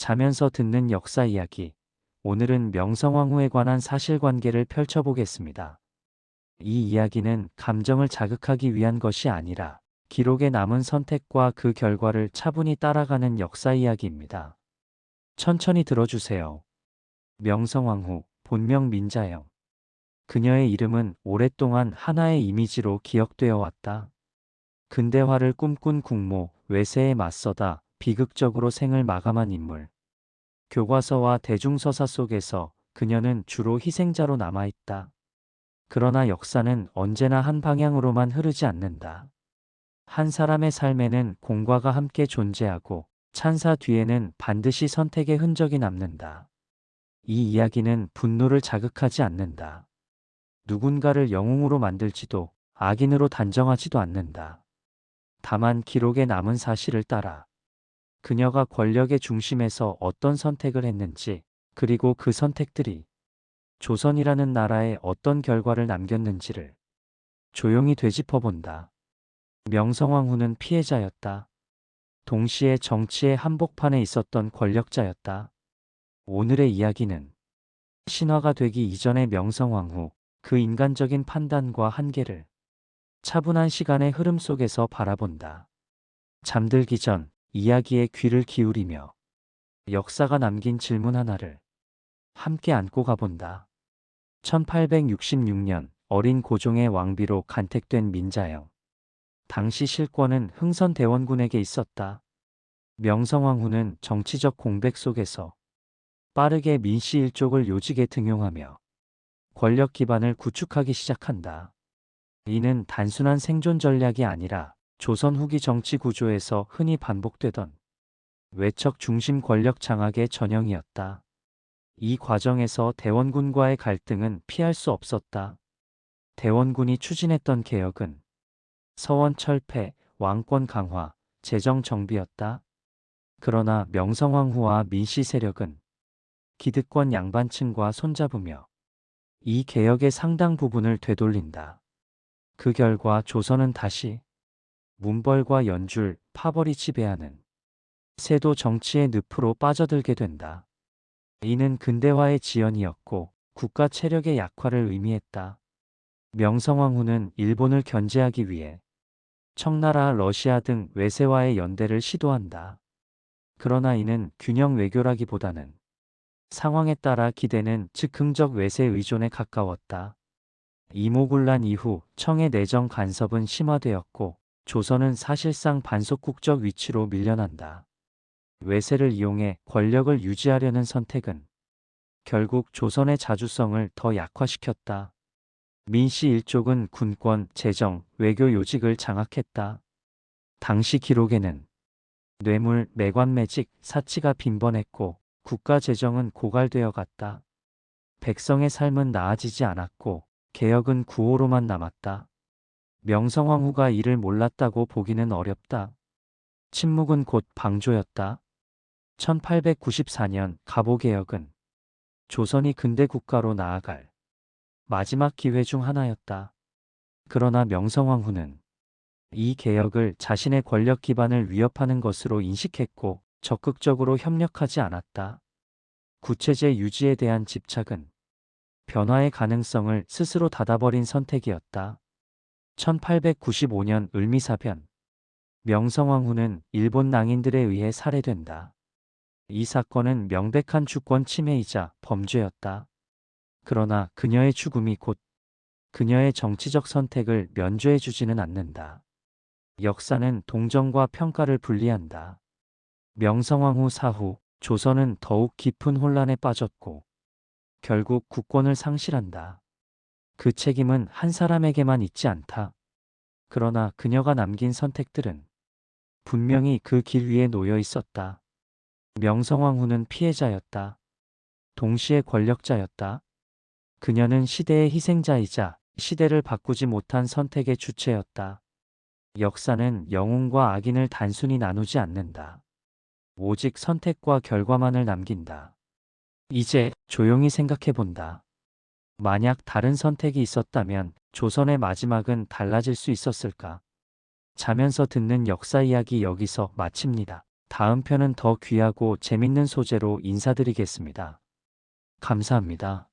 자면서 듣는 역사 이야기. 오늘은 명성황후에 관한 사실관계를 펼쳐보겠습니다. 이 이야기는 감정을 자극하기 위한 것이 아니라 기록에 남은 선택과 그 결과를 차분히 따라가는 역사 이야기입니다. 천천히 들어주세요. 명성황후, 본명 민자영. 그녀의 이름은 오랫동안 하나의 이미지로 기억되어 왔다. 근대화를 꿈꾼 국모, 외세에 맞서다 비극적으로 생을 마감한 인물. 교과서와 대중서사 속에서 그녀는 주로 희생자로 남아있다. 그러나 역사는 언제나 한 방향으로만 흐르지 않는다. 한 사람의 삶에는 공과가 함께 존재하고 찬사 뒤에는 반드시 선택의 흔적이 남는다. 이 이야기는 분노를 자극하지 않는다. 누군가를 영웅으로 만들지도 악인으로 단정하지도 않는다. 다만 기록에 남은 사실을 따라 그녀가 권력의 중심에서 어떤 선택을 했는지 그리고 그 선택들이 조선이라는 나라에 어떤 결과를 남겼는지를 조용히 되짚어 본다. 명성황후는 피해자였다. 동시에 정치의 한복판에 있었던 권력자였다. 오늘의 이야기는 신화가 되기 이전의 명성황후, 그 인간적인 판단과 한계를 차분한 시간의 흐름 속에서 바라본다. 잠들기 전 이야기에 귀를 기울이며 역사가 남긴 질문 하나를 함께 안고 가본다. 1866년 어린 고종의 왕비로 간택된 민자영. 당시 실권은 흥선대원군에게 있었다. 명성황후는 정치적 공백 속에서 빠르게 민씨 일족을 요직에 등용하며 권력 기반을 구축하기 시작한다. 이는 단순한 생존 전략이 아니라 조선 후기 정치 구조에서 흔히 반복되던 외척 중심 권력 장악의 전형이었다. 이 과정에서 대원군과의 갈등은 피할 수 없었다. 대원군이 추진했던 개혁은 서원 철폐, 왕권 강화, 재정 정비였다. 그러나 명성황후와 민씨 세력은 기득권 양반층과 손잡으며 이 개혁의 상당 부분을 되돌린다. 그 결과 조선은 다시 문벌과 연줄, 파벌이 지배하는 세도 정치의 늪으로 빠져들게 된다. 이는 근대화의 지연이었고 국가 체력의 약화를 의미했다. 명성황후는 일본을 견제하기 위해 청나라, 러시아 등 외세와의 연대를 시도한다. 그러나 이는 균형 외교라기보다는 상황에 따라 기대는 즉흥적 외세 의존에 가까웠다. 이모군란 이후 청의 내정 간섭은 심화되었고 조선은 사실상 반속국적 위치로 밀려난다. 외세를 이용해 권력을 유지하려는 선택은 결국 조선의 자주성을 더 약화시켰다. 민씨 일족은 군권, 재정, 외교 요직을 장악했다. 당시 기록에는 뇌물, 매관매직, 사치가 빈번했고 국가 재정은 고갈되어 갔다. 백성의 삶은 나아지지 않았고 개혁은 구호로만 남았다. 명성황후가 이를 몰랐다고 보기는 어렵다. 침묵은 곧 방조였다. 1894년 갑오개혁은 조선이 근대 국가로 나아갈 마지막 기회 중 하나였다. 그러나 명성황후는 이 개혁을 자신의 권력 기반을 위협하는 것으로 인식했고 적극적으로 협력하지 않았다. 구체제 유지에 대한 집착은 변화의 가능성을 스스로 닫아버린 선택이었다. 1895년 을미사변 명성황후는 일본 낭인들에 의해 살해된다. 이 사건은 명백한 주권 침해이자 범죄였다. 그러나 그녀의 죽음이 곧 그녀의 정치적 선택을 면죄해 주지는 않는다. 역사는 동정과 평가를 분리한다. 명성황후 사후 조선은 더욱 깊은 혼란에 빠졌고 결국 국권을 상실한다. 그 책임은 한 사람에게만 있지 않다. 그러나 그녀가 남긴 선택들은 분명히 그 길 위에 놓여 있었다. 명성황후는 피해자였다. 동시에 권력자였다. 그녀는 시대의 희생자이자 시대를 바꾸지 못한 선택의 주체였다. 역사는 영웅과 악인을 단순히 나누지 않는다. 오직 선택과 결과만을 남긴다. 이제 조용히 생각해 본다. 만약 다른 선택이 있었다면 조선의 마지막은 달라질 수 있었을까? 자면서 듣는 역사 이야기 여기서 마칩니다. 다음 편은 더 귀하고 재밌는 소재로 인사드리겠습니다. 감사합니다.